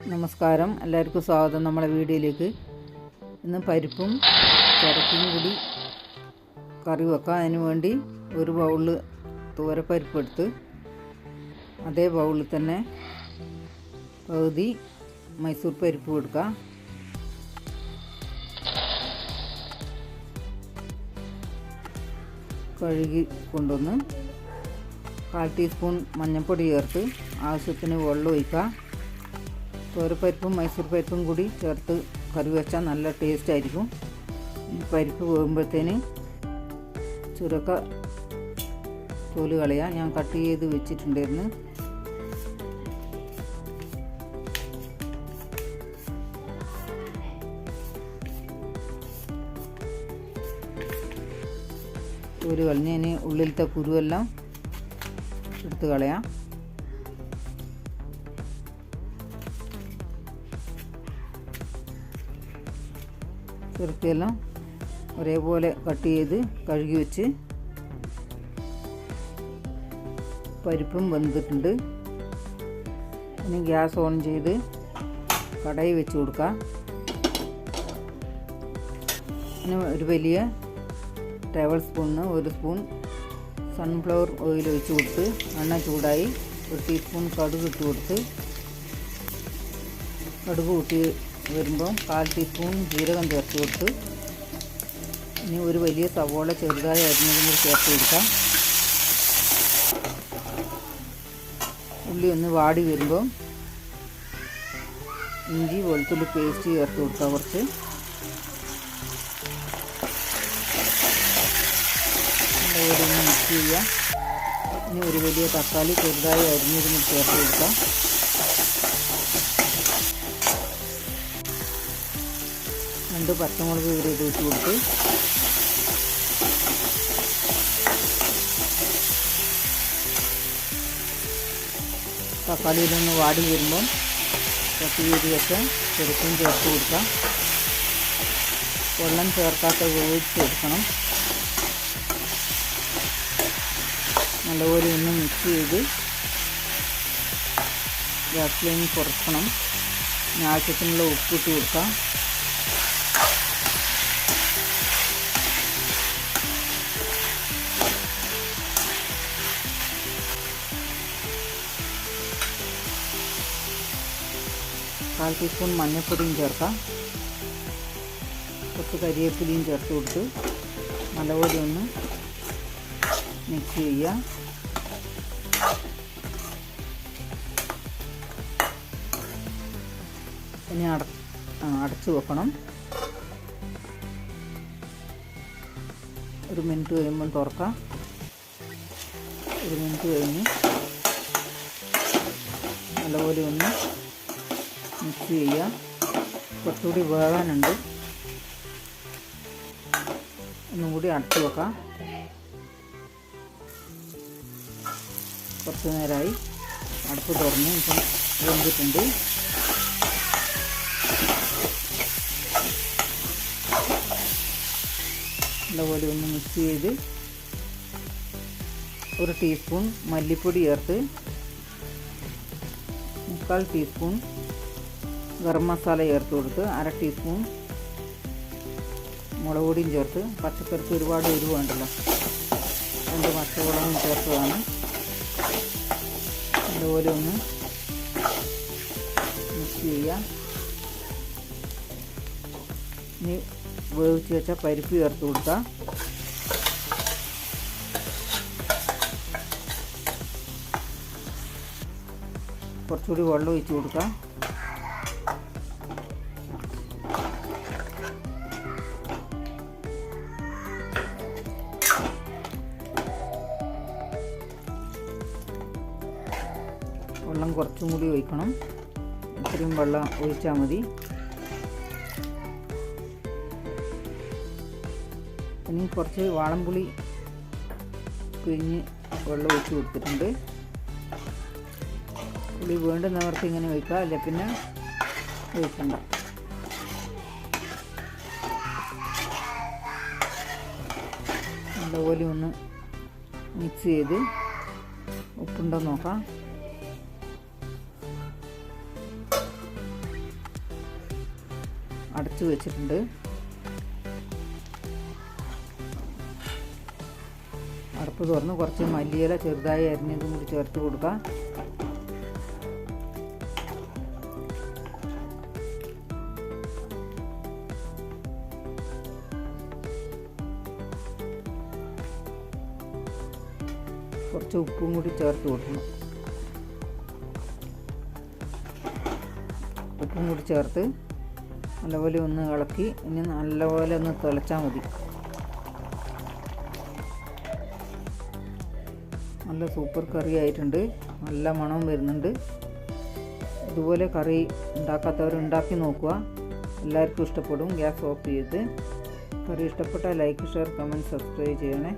നമസ്കാരം. എല്ലാവർക്കും സ്വാഗതം നമ്മളെ വീഡിയോയിലേക്ക്. ഇന്ന് പരിപ്പും ചിരക്കും കൂടി കറി വെക്കാം അതിന് വേണ്ടി ഒരു ബൗളിൽ തൂരപ്പരിപ്പ് അതേ ബൗളിൽ തന്നെ പകുതി മൈസൂർ പരിപ്പ് കൊടുക്കുക. കഴുകി കൊണ്ടുവന്ന് കാൽ ടീസ്പൂൺ മഞ്ഞൾപ്പൊടി ചേർത്ത് ആവശ്യത്തിന് വെള്ളം ഒഴിക്കുക. തോരപ്പരിപ്പും മൈസൂർ പരിപ്പും കൂടി ചേർത്ത് കറി വെച്ചാൽ നല്ല ടേസ്റ്റ് ആയിരിക്കും. പരിപ്പ് പോകുമ്പോഴത്തേന് ചുരക്ക തോൽ കളയാം. ഞാൻ കട്ട് ചെയ്ത് വെച്ചിട്ടുണ്ടായിരുന്നു. തോൽ കളഞ്ഞതിന് ഉള്ളിലത്തെ കുരുവെല്ലാം എടുത്ത് കളയാം. ചെറുക്കിയെല്ലാം ഒരേപോലെ കട്ട് ചെയ്ത് കഴുകി വെച്ച് പരിപ്പും വെന്തിട്ടുണ്ട്. ഇനി ഗ്യാസ് ഓൺ ചെയ്ത് കടായി വെച്ച് കൊടുക്കാം. പിന്നെ ഒരു വലിയ ടേബിൾ സ്പൂണിന് ഒരു സ്പൂൺ സൺഫ്ലവർ ഓയിൽ ഒഴിച്ച് കൊടുത്ത് എണ്ണ ചൂടായി ഒരു ടീസ്പൂൺ കടുക് ഇട്ട് കൊടുത്ത് കടുക് കൂട്ടി വരുമ്പോൾ കാൽ ടീസ്പൂൺ ജീരകം ചേർത്ത് കൊടുത്ത് ഇനി ഒരു വലിയ സവോള ചെറുതായി അരിഞ്ഞതും കൂടി ചേർത്ത് കൊടുക്കാം. ഉള്ളി ഒന്ന് വാടി വരുമ്പോൾ ഇഞ്ചി വെളുത്തുള്ളി പേസ്റ്റ് ചേർത്ത് കൊടുക്കാം കുറച്ച്. മിക്സ് ഇനി ഒരു വലിയ തക്കാളി ചെറുതായി അരിഞ്ഞതും കൂടി ചേർത്ത് കൊടുക്കാം. രണ്ട് പച്ചമുളക് ഇവരെ ഇട്ട് കൊടുത്ത്. തക്കാളിയിലൊന്ന് വാടി വരുമ്പം വെച്ച് ചെറുക്കും ചേർത്ത് കൊടുക്കാം. വെള്ളം ചേർക്കാത്ത വേവിച്ച് എടുക്കണം. നല്ലപോലെ ഒന്ന് മിക്സ് ചെയ്ത് ഗ്യാസ് കുറക്കണം. ആവശ്യത്തിനുള്ള ഉപ്പിട്ട് കൊടുക്കാം. കാൽ ടീസ്പൂൺ മഞ്ഞൾപ്പൊടിയും ചേർക്കാം. കുറച്ച് കരിയേപ്പിലിയും ചേർത്ത് കൊടുത്ത് നല്ലപോലെ ഒന്ന് മിക്സ് ചെയ്യുക. ഇനി അട അടച്ചു വെക്കണം. ഒരു മിനിറ്റ് കഴിയുമ്പം തുറക്കാം. ഒരു മിനിറ്റ് കഴിഞ്ഞ് നല്ലപോലെ ഒന്ന് മിക്സ് ചെയ്യുക. കുറച്ചുകൂടി വേകാനുണ്ട് ഒന്നും കൂടി അടച്ചു വെക്കാം. കുറച്ച് നേരമായി അടുപ്പ് തുറന്ന്. ഇപ്പം വെന്തിട്ടുണ്ട്. നല്ലപോലെ ഒന്ന് മിക്സ് ചെയ്ത് ഒരു ടീസ്പൂൺ മല്ലിപ്പൊടി ചേർത്ത് മുക്കാൽ ടീസ്പൂൺ ഗരം മസാല ചേർത്ത് കൊടുത്ത് അര ടീസ്പൂൺ മുളക് പൊടിയും ചേർത്ത് പച്ചക്കറിക്ക് ഒരുപാട് എരിവ് വേണ്ടല്ലോ. രണ്ട് പച്ചമുളകും ചേർത്തതാണ്. അതുപോലെ ഒന്ന് മിക്സ് ചെയ്യുക. ഇനി വേവിച്ച് വെച്ച പരിപ്പ് ചേർത്ത് കൊടുക്കുക. കുറച്ചുകൂടി വെള്ളം ഒഴിച്ച് കൊടുക്കുക. വെള്ളം കുറച്ചും കൂടി ഒഴിക്കണം. ഇത്രയും വെള്ളം ഒഴിച്ചാൽ മതി. ഇനി കുറച്ച് വാളംപുളി പിഴിഞ്ഞ് വെള്ളം ഒഴിച്ച് കൊടുത്തിട്ടുണ്ട്. പുളി വേണ്ടുന്നവർക്ക് ഇങ്ങനെ ഒഴിക്കാം അല്ലെ? പിന്നെ ഒഴിക്കണ്ട. നല്ലപോലെ ഒന്ന് മിക്സ് ചെയ്ത് ഉപ്പുണ്ടോ നോക്കാം. അടച്ചു വെച്ചിട്ടുണ്ട്. അടുപ്പ് തുറന്ന് കുറച്ച് മല്ലിയില ചെറുതായി അരിഞ്ഞതും കൂടി ചേർത്ത് കൊടുക്കാം. കുറച്ച് ഉപ്പും കൂടി ചേർത്ത് കൊടുക്കണം. ഉപ്പും കൂടി ചേർത്ത് നല്ലപോലെ ഒന്ന് ഇളക്കി ഇനി നല്ലപോലെ ഒന്ന് തിളച്ചാൽ മതി. നല്ല സൂപ്പർ കറി ആയിട്ടുണ്ട്. നല്ല മണവും വരുന്നുണ്ട്. ഇതുപോലെ കറി ഉണ്ടാക്കാത്തവർ ഉണ്ടാക്കി നോക്കുക. എല്ലാവർക്കും ഇഷ്ടപ്പെടും. ഗ്യാസ് ഓഫ് ചെയ്ത്. കറി ഇഷ്ടപ്പെട്ടാൽ ലൈക്ക് ഷെയർ കമന്റ് സബ്സ്ക്രൈബ് ചെയ്യണേ.